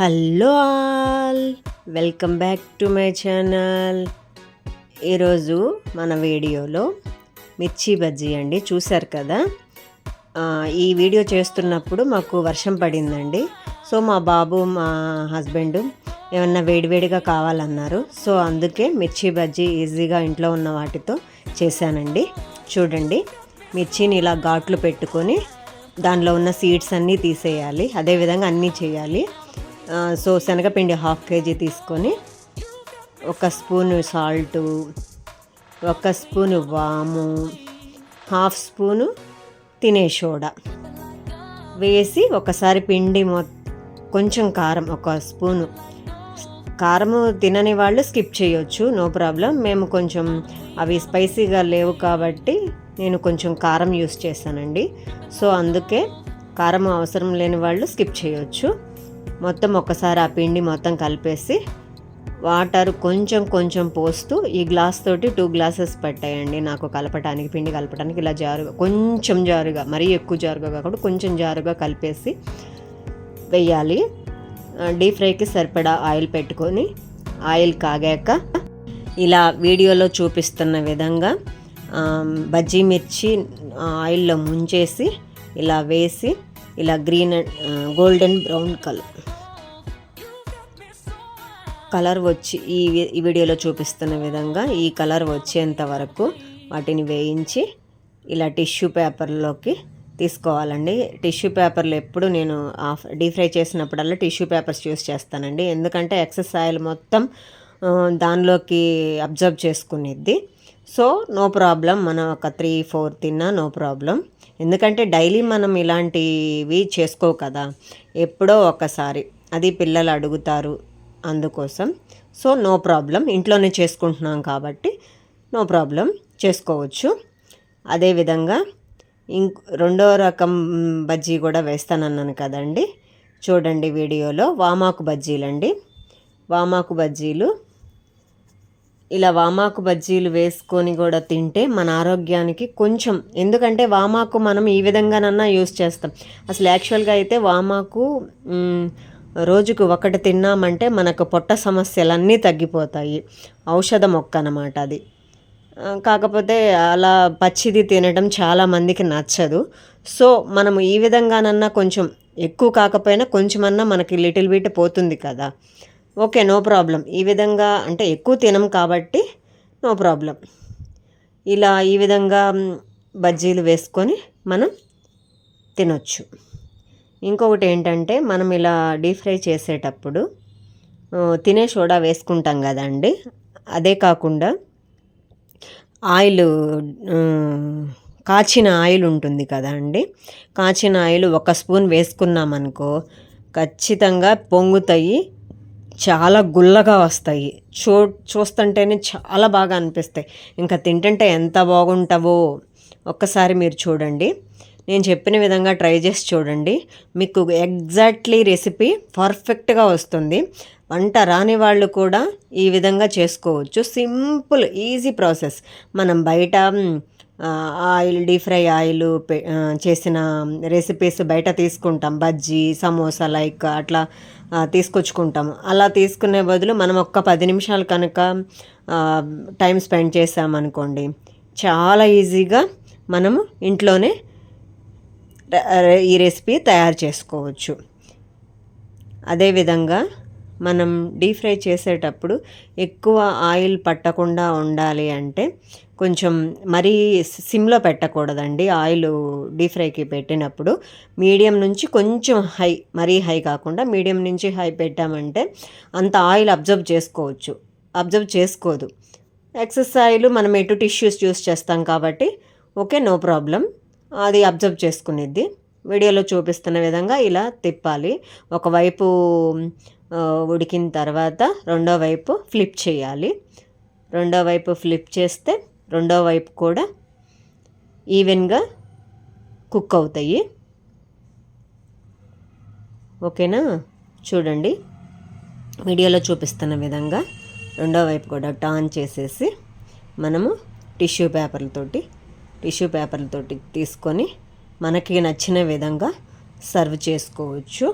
Hello all welcome back to my channel. ఈరోజు మన వీడియోలో మిర్చి బజ్జీ అండి చూశారు కదా? ఈ వీడియో చేస్తున్నప్పుడు మాకు వర్షం పడిందండి. సో మా బాబు మా హస్బెండ్ ఏమన్నా వేడివేడిగా కావాలన్నారు. సో అందుకే మిర్చి బజ్జీ ఈజీగా ఇంట్లో ఉన్న వాటితో చేశానండి. చూడండి మిర్చిని ఇలా ఘాట్లు పెట్టుకొని దానిలో ఉన్న సీడ్స్ అన్నీ తీసేయాలి. అదేవిధంగా అన్నీ చేయాలి. సో శనగపిండి హాఫ్ కేజీ తీసుకొని ఒక స్పూన్ సాల్టు ఒక స్పూన్ వాము హాఫ్ స్పూను తినే సోడా. వేసి ఒకసారి పిండి మొ కొంచెం కారం ఒక స్పూను. కారము తినని వాళ్ళు స్కిప్ చేయొచ్చు నో ప్రాబ్లం. మేము కొంచెం అవి స్పైసీగా లేవు కాబట్టి నేను కొంచెం కారం యూస్ చేశానండి. సో అందుకే కారం అవసరం లేని వాళ్ళు స్కిప్ చేయొచ్చు. మొత్తం ఒక్కసారి ఆ పిండి మొత్తం కలిపేసి వాటర్ కొంచెం కొంచెం పోస్తూ ఈ గ్లాస్ తోటి టూ గ్లాసెస్ పెట్టేయండి. నాకు కలపటానికి పిండి కలపటానికి ఇలా జారుగా కొంచెం జారుగా మరీ ఎక్కువ జారుగా కాకుండా కొంచెం జారుగా కలిపేసి వెయ్యాలి డీప్ ఫ్రైకి సరిపడా ఆయిల్ పెట్టుకొని ఆయిల్ కాగాక ఇలా వీడియోలో చూపిస్తున్న విధంగా బజ్జీ మిర్చి ఆయిల్లో ముంచేసి ఇలా వేసి ఇలా green and golden brown colour. Colour వచ్చి ఈ ఈ వీడియోలో చూపిస్తున్న విధంగా ఈ కలర్ వచ్చేంత వరకు వాటిని వేయించి ఇలా టిష్యూ పేపర్లోకి తీసుకోవాలండి. టిష్యూ పేపర్లు ఎప్పుడు నేను ఆఫ్ డీప్ ఫ్రై చేసినప్పుడల్లా టిష్యూ పేపర్స్ యూస్ చేస్తానండి. ఎందుకంటే ఎక్సెస్ ఆయిల్ మొత్తం దానిలోకి అబ్జర్వ్ చేసుకునేది సో నో ప్రాబ్లం మనం ఒక త్రీ ఫోర్ తిన్నా నో ప్రాబ్లం. ఎందుకంటే డైలీ మనం ఇలాంటివి చేసుకోవు కదా. ఎప్పుడో ఒకసారి అది పిల్లలు అడుగుతారు అందుకోసం. సో నో ప్రాబ్లం ఇంట్లోనే చేసుకుంటున్నాం కాబట్టి నో ప్రాబ్లం చేసుకోవచ్చు. అదేవిధంగా ఇంక్ రెండో రకం బజ్జీ కూడా వేస్తానన్నాను కదండి. చూడండి వీడియోలో వామాకు బజ్జీలండి. వామాకు బజ్జీలు ఇలా వామాకు బజ్జీలు వేసుకొని కూడా తింటే మన ఆరోగ్యానికి కొంచెం ఎందుకంటే వామాకు మనం ఈ విధంగానన్నా యూస్ చేస్తాం. అసలు యాక్చువల్గా అయితే వామాకు రోజుకు ఒకటి తిన్నామంటే మనకు పొట్ట సమస్యలన్నీ తగ్గిపోతాయి. ఔషధ మొక్క అన్నమాట అది కాకపోతే అలా పచ్చిది తినడం చాలా మందికి నచ్చదు. సో మనము ఈ విధంగానన్నా కొంచెం ఎక్కువ కాకపోయినా కొంచెమన్నా మనకి లిటిల్ బిట్ పోతుంది కదా. Okay no problem. ఈ విధంగా అంటే ఎక్కువ తినం కాబట్టి నో ప్రాబ్లం. ఇలా ఈ విధంగా బజ్జీలు వేసుకొని మనం తినొచ్చు. ఇంకొకటి ఏంటంటే మనం ఇలా డీప్ ఫ్రై చేసేటప్పుడు తినే సోడా వేసుకుంటాం కదండి. అదే కాకుండా ఆయిల్ కాచిన ఆయిల్ ఉంటుంది కదా అండి కాచిన ఆయిల్ ఒక స్పూన్ వేసుకున్నామనుకో ఖచ్చితంగా పొంగుతాయి. చాలా గుల్లగా వస్తాయి. చూ చూస్తుంటేనే చాలా బాగా అనిపిస్తాయి. ఇంకా తింటుంటే ఎంత బాగుంటావో ఒక్కసారి మీరు చూడండి. నేను చెప్పిన విధంగా ట్రై చేసి చూడండి. మీకు ఎగ్జాక్ట్లీ రెసిపీ పర్ఫెక్ట్గా వస్తుంది. వంట రాని వాళ్ళు కూడా ఈ విధంగా చేసుకోవచ్చు. Simple easy process. మనం బయట ఆయిల్ డీప్ ఫ్రై ఆయిల్ చేసిన రెసిపీస్ బయట తీసుకుంటాం. బజ్జీ సమోసా లైక్ అట్లా తీసుకొచ్చుకుంటాము అలా తీసుకునే బదులు మనం ఒక్క పది నిమిషాలు కనుక టైం స్పెండ్ చేసామనుకోండి చాలా ఈజీగా మనము ఇంట్లోనే ఈ రెసిపీ తయారు చేసుకోవచ్చు. అదేవిధంగా మనం డీప్ ఫ్రై చేసేటప్పుడు ఎక్కువ ఆయిల్ పట్టకుండా ఉండాలి అంటే కొంచెం మరీ సిమ్లో పెట్టకూడదండి. ఆయిల్ డీప్ ఫ్రైకి పెట్టినప్పుడు మీడియం నుంచి కొంచెం హై మరీ హై కాకుండా మీడియం నుంచి హై పెట్టామంటే అంత ఆయిల్ అబ్జర్వ్ చేసుకోవచ్చు. అబ్జర్వ్ చేసుకోదు. ఎక్సెస్ ఆయిల్ మనం ఎటు టిష్యూస్ యూస్ చేస్తాం కాబట్టి ఓకే నో ప్రాబ్లం. అది అబ్జర్వ్ చేసుకునేది. వీడియోలో చూపిస్తున్న విధంగా ఇలా తిప్పాలి. ఒకవైపు ఉడికిన తర్వాత రెండో వైపు ఫ్లిప్ చేయాలి. రెండో వైపు ఫ్లిప్ చేస్తే రెండో వైపు కూడా ఈవెన్గా కుక్ అవుతాయి. ఓకేనా? చూడండి. వీడియోలో చూపిస్తున్న విధంగా రెండో వైపు కూడా టర్న్ చేసేసి మనము టిష్యూ పేపర్లతోటి టిష్యూ పేపర్లతోటి తీసుకొని మనకి నచ్చిన విధంగా సర్వ్ చేసుకోవచ్చు.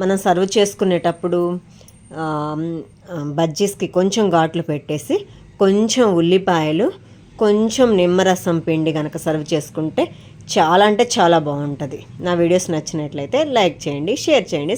మనం సర్వ్ చేసుకునేటప్పుడు బజ్జీస్కి కొంచెం ఘాట్లు పెట్టేసి కొంచెం ఉల్లిపాయలు కొంచెం నిమ్మరసం పిండి కనుక సర్వ్ చేసుకుంటే చాలా అంటే చాలా బాగుంటుంది. నా వీడియోస్ నచ్చినట్లయితే లైక్ చేయండి షేర్ చేయండి